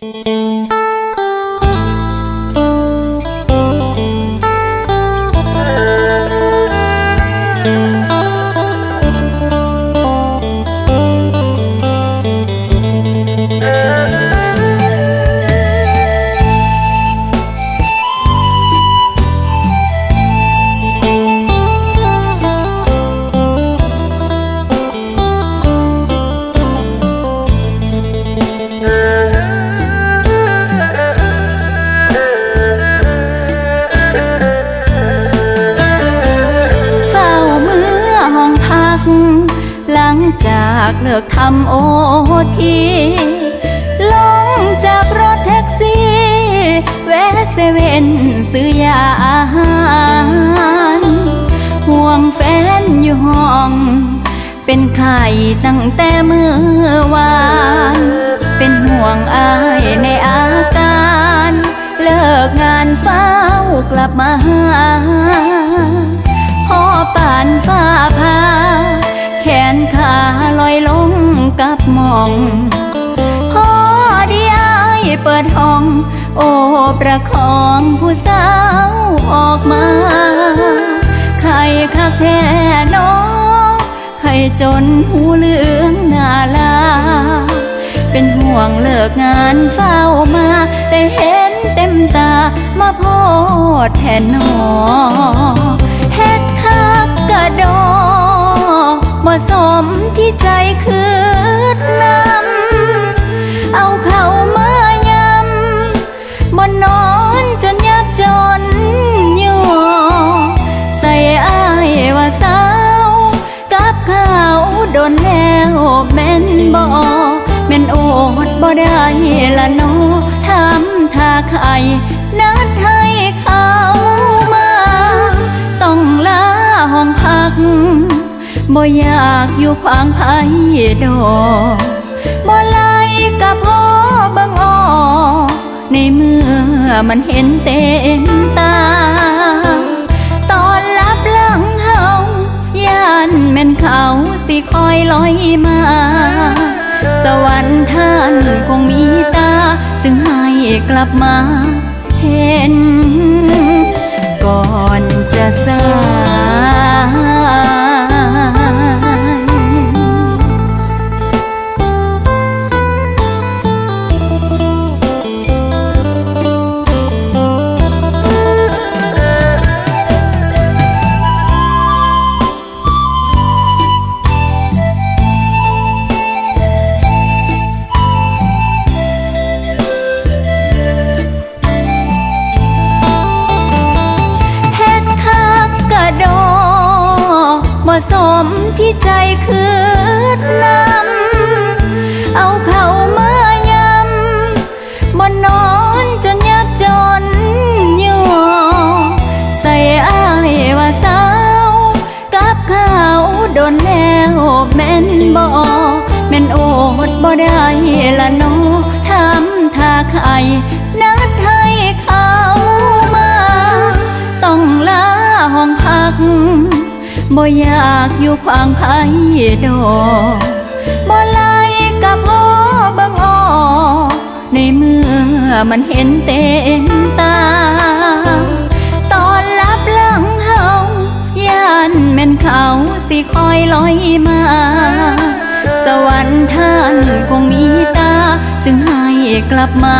เจากเลิกทำโอทีลงจากรถแท็กซี่ แวะเซเว่นซื้อยาอาหารห่วงแฟนอยู่ห้อง เป็นไข่ตั้งแต่เมื่อวาน เป็นห่วงอายในอาการ เลิกงานเฝ้ากลับมาหาพ่อป่านฟ้าพา องพอดีอายเปิดห้อง โอ้ประคองผู้สาวออกมา ใครคักแท้น้องใครจนหูเหลืองนาลา เป็นห่วงเลิกงานเฝ้ามาได้เห็นเต็มตามาโพดแทนนอเฮ็ดคักกระดอมาสมที่ใจคือ ดนำเอาเขามายำบนนอนจนยับจนย่ใส่อายว่าสาวกับเขาโดนแล้วแม่นบ่แม่นโอดบ่ได้ละโนทำท่าไข่ บ่อยากอยู่ขวางไผดอกบ่ไล่กับพ่อบังออในเมื่อมันเห็นเต็มตา ตอนลับหลังเฮาย่านแม่นเขาสิคอยลอยมา สวรรค์ท่านคงมีตา จึงให้กลับมาเห็น ก่อนจะสาย สมที่ใจคืดนำเอาเขามายำบนนอนจนยับจนย่อใส่อายว่าสาวกับเขาโดนแล้วแม่นบ่แม่นโอดบ่ได้ละโนทำท่าไข่นัดให้เขามา ต้องลาห้องพัก บ่อยากอยู่ขวางไผดอกบ่ไล่กับพ่อบังออในเมื่อมันเห็นเต็มตา ตอนลับหลังเฮาย่านแม่นเขาสิคอยลอยมา สวรรค์ท่านคงมีตา จึงให้กลับมา